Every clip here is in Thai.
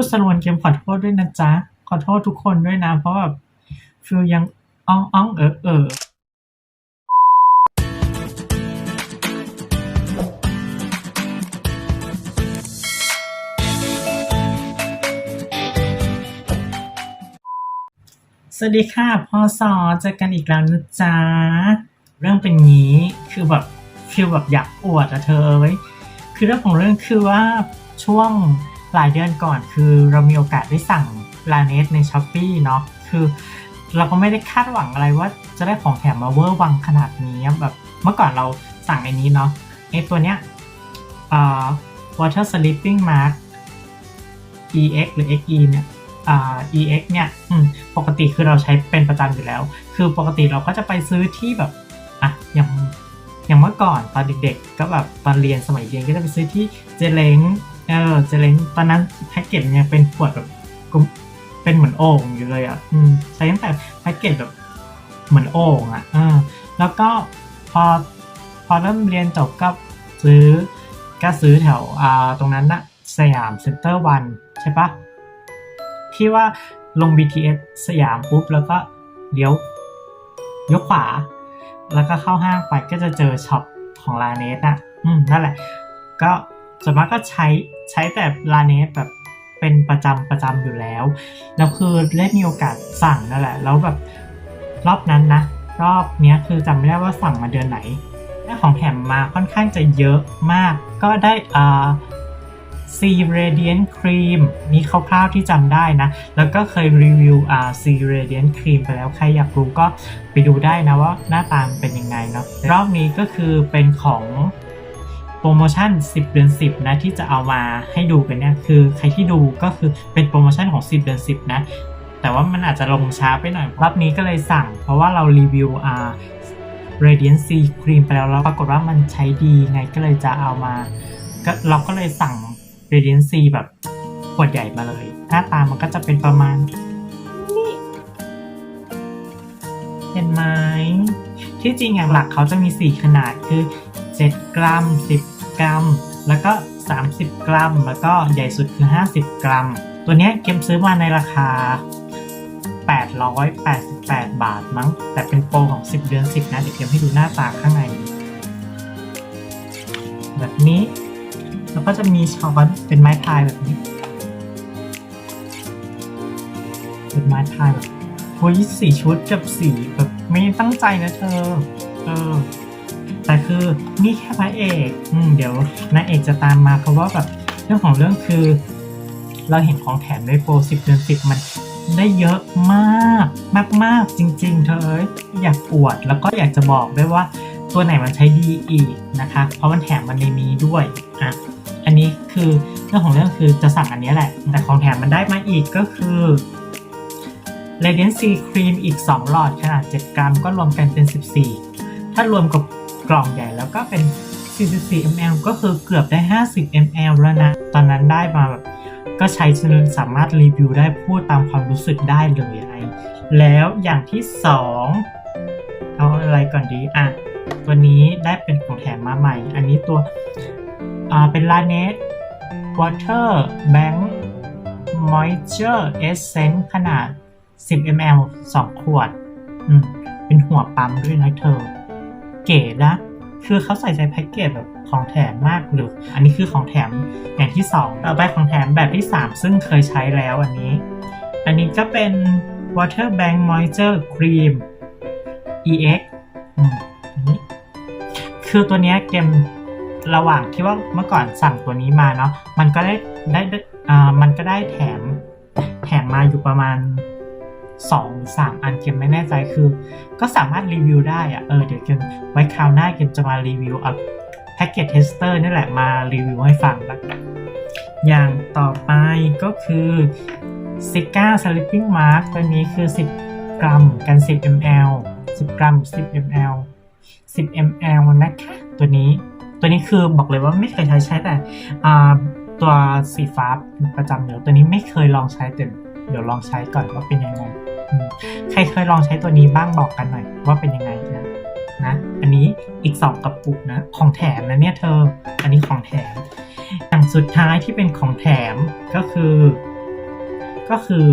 พูดสรวนเกมขอโทษด้วยนะจ๊ะ ขอโทษทุกคนด้วยนะ เพราะแบบฟิลยังอ้องอ้องเออเออสวัสดีค่ะพ่อสอเจอกันอีกแล้วนะจ๊ะ เรื่องเป็นงี้คือแบบฟิลแบบอยากอวดอะเธอเอ้ยคือเรื่องของเรื่องคือว่าช่วง หลายเดือนก่อนคือเรามีโอกาสได้สั่งลาเนสในช้อปปีเนาะคือเราก็ไม่ได้คาดหวังอะไรว่าจะได้ของแถมมาเวอร์วังขนาดนี้แบบเมื่อก่อนเราสั่งไอ้นี้เนาะไอ้ตัวเนี้ยอ่า water sleeping mask EX หรือ XE เนี่ยอ่า EX เนี่ยปกติคือเราใช้เป็นประจำอยู่แล้ว คือปกติเราก็จะไปซื้อที่แบบอะอย่างอย่างเมื่อก่อนตอนเด็กๆ ก็แบบตอนเรียนสมัยเรียนก็จะไปซื้อที่เจเล้ง เออเจเล้งตอนนั้นแพ็กเกจยังเป็นขวดแบบกเป็นเหมือนโอ่งอยู่เลยอะอืมใช้ตั้งแต่แพ็กเกจแบบเหมือนโอ่งอะเออแล้วก็พอพอเริ่มเรียนจบก็ซื้อก็ซื้อแถวอ่าตรงนั้นนะสยามเซ็นเตอร์วันใช่ปะที่ว่าลง BTS สยามปุ๊บ แล้วก็เลี้ยวยกขวา แล้วก็เข้าห้างไปก็จะเจอช็อปของลาเนสอะ อืม นั่นแหละ ก็ ส่วนมากก็ใช้ใช้แต่ลาเนสแบบเป็นประจำประจำอยู่แล้ว แล้วคือได้มีโอกาสสั่งนั่นแหละ แล้วแบบรอบนั้นนะ รอบเนี้ยคือจำไม่ได้ว่าสั่งมาเดือนไหนได้ของแถมมาค่อนข้างจะเยอะมาก ก็ได้อ่า C Radiant Cream นี่คร่าวๆที่จำได้นะ แล้วก็เคยรีวิวอ่า C Radiant Cream ไปแล้วใครอยากรู้ก็ไปดูได้นะว่าหน้าตามเป็นยังไงเนาะรอบนี้ก็คือเป็นของ โปรโมชั่น 10 เดือน 10 นะ ที่จะเอามาให้ดูกันเนี่ยคือใครที่ดูก็คือเป็นโปรโมชั่นของ 10 เดือน 10 นะ แต่ว่ามันอาจจะลงช้าไปหน่อยรอบนี้ก็เลยสั่ง เพราะว่าเรารีวิวอ่า Radiant C Cream ไปแล้วแล้วปรากฏว่ามันใช้ดีไงก็เลยจะเอามาก็เราก็เลยสั่ง Radiant C แบบขวดใหญ่มาเลย หน้าตามันก็จะเป็นประมาณนี้เห็นไหมที่จริงอย่างหลักเขาจะมี 4 ขนาดคือ 7 กรัม 10 กรัม แล้วก็ 30 กรัม แล้วก็ใหญ่สุดคือ 50 กรัม ตัวนี้เกมซื้อมาในราคา 888 บาทมั้ง แต่เป็นโปรของ 10 เดือน 10 นะเดี๋ยวเกมให้ดูหน้าตาข้างใน แบบนี้ แล้วก็จะมีช้อนเป็นไม้พายแบบนี้ เป็นไม้พายแบบโอ้ยสีชุดกับสีแบบไม่ตั้งใจนะเธอ เออ แต่คือนี่แค่พระเอกอืมเดี๋ยวนางเอกจะตามมาเพราะว่าแบบเรื่องของเรื่องคือ เราเห็นของแถมในโปร10เดือน10มันได้เยอะมากมากมากจริง ๆ เธออยอยากอวดแล้วก็อยากจะบอกด้วยว่าตัวไหนมันใช้ดีอีกนะคะ เพราะมันแถมมันในนี้ด้วยอะอันนี้คือเรื่องของเรื่องคือจะสั่งอันนี้แหละ แต่ของแถมมันได้มาอีกก็คือ Radiant C Cream อีก 2 หลอดขนาด 7 กรัมก็รวมกันเป็น 14 ถ้ารวมกับ กล่องใหญ่แล้วก็เป็น 44 ml ก็คือเกือบได้ 50 ml แล้วนะ ตอนนั้นได้มาแบบก็ใช้จนสามารถรีวิวได้พูดตามความรู้สึกได้เลยไอแล้วอย่างที่ 2 เอาอะไรก่อนดีอะตัวนี้ได้เป็นของแถมมาใหม่ อันนี้ตัวอ่าเป็นลาเนส Water Bank Moisture Essence ขนาด 10 ml 2 ขวด อืม เป็นหัวปั๊มด้วยนะเธอ เก๋นะ คือเขาใส่ใจแพ็กเกจแบบของแถมมากหรืออันนี้คือของแถมอย่างที่2ต่อไปของแถมแบบที่ 3 ซึ่งเคยใช้แล้วอันนี้ อันนี้ก็เป็น Water Bank Moisture Cream EX อืมอันนี้คือตัวนี้เกมระหว่างที่ว่าเมื่อก่อนสั่งตัวนี้มาเนาะมันก็ได้ได้ได้อ่ามันก็ได้แถมแถมมาอยู่ประมาณ สองสามอันเกมไม่แน่ใจคือ ก็สามารถรีวิวได้อะเออเดี๋ยวเกมไว้คราวหน้าเกมจะมารีวิวเอาแพ็กเกจเทสเตอร์นี่แหละมารีวิวให้ฟังล้วกันอย่างต่อไปก็คือซิก้าสลิปปิ้งมาร์กตัวนี้คือ 10 กรัมกัน 10 ml 10 กรัม 10 ml 10 ml นะคะตัวนี้ตัวนี้คือบอกเลยว่าไม่เคยใช้ใช้แต่ตัวสีฟ้าประจำเดี๋ยวตัวนี้ไม่เคยลองใช้แต่เดี๋ยวลองใช้ก่อนว่าเป็นยังไง ใครเคยลองใช้ตัวนี้บ้างบอกกันหน่อยว่าเป็นยังไงนะนะ อันนี้อีก2กระปุกนะ ของแถมนะเนี่ยเธอ อันนี้ของแถม อย่างสุดท้ายที่เป็นของแถมก็คือ ก็คือ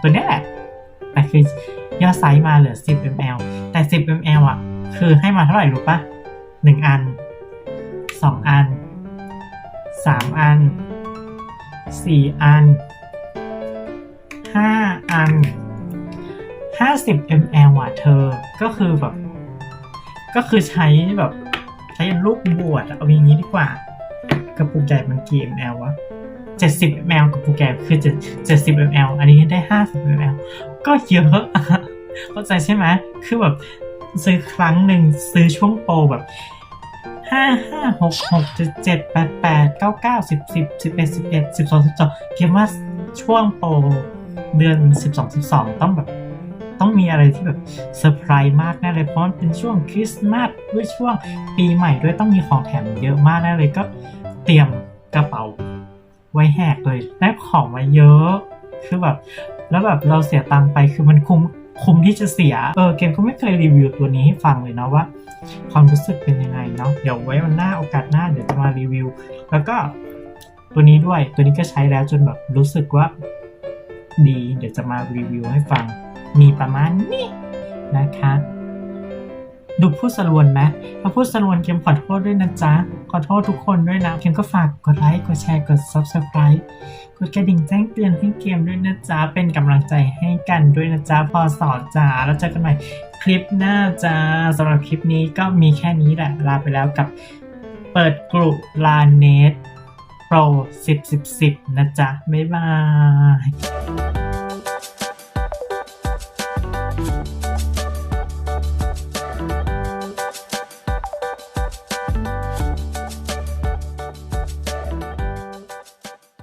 ตัวนี้แหละแต่คือยอไซส์มาเหลือ 10 ml แต่ 10 ml อะ คือให้มาเท่าไหร่รู้ปะ1 อัน 2 อัน 3 อัน 4 อัน 5 อัน 50 ml อะเธอ ก็คือแบบ ก็คือใช้แบบใช้ลูกบวชเอาอย่างนี้ดีกว่ากระปุกใหญ่มันกี่ ml วะ 70 ml กระปุกใหญ่คือ70 ml อันนี้ได้ 50 ml ก็เยอะเข้าใจใช่ไหมคือแบบซื้อครั้งหนึ่งซื้อช่วงโปรแบบห้าห้าหกหกเจ็ดเจ็ดแปดแปดเก้าเก้าสิบสิบสิบเอ็ดสิบเอ็ดสิบสองสิบสองคิดว่าช่วงโปรเดือนสิบสองสิบสองต้องแบบ ต้องมีอะไรที่แบบเซอร์ไพรส์มากแน่เลยเพราะมันเป็นช่วงคริสต์มาสด้วยช่วงปีใหม่ด้วยต้องมีของแถมเยอะมากแน่เลยก็เตรียมกระเป๋า ไว้แหกเลยได้ของมาเยอะ คือแบบ แล้วแบบเราเสียตังค์ไปคือมันคุ้มคุ้มที่จะเสีย เออเกมก็ไม่เคยรีวิวตัวนี้ให้ฟังเลยนะว่า ความรู้สึกเป็นยังไงเนาะเดี๋ยวไว้วันหน้าโอกาสหน้าเดี๋ยวจะมารีวิว แล้วก็ตัวนี้ด้วยตัวนี้ก็ใช้แล้วจนแบบรู้สึกว่าดี เดี๋ยวจะมารีวิวให้ฟัง มีประมาณนี้นะคะ ดูพูดสรวนไหมถ้าพูดสรวนเกมขอโทษด้วยนะจ๊ะ ขอโทษทุกคนด้วยนะเกมก็ฝากกดไลค์ กดแชร์ กด subscribe กดกระดิ่งแจ้งเตือนให้เกมด้วยนะจ๊ะ เป็นกำลังใจให้กันด้วยนะจ๊ะ พอสอนจ้าแล้วเจอกันใหม่คลิปหน้าจ้าสำหรับคลิปนี้ก็มีแค่นี้แหละ ลาไปแล้วกับเปิดกลุ่มลาเนตโปร10 10 10 นะจ๊ะ บ๊ายบาย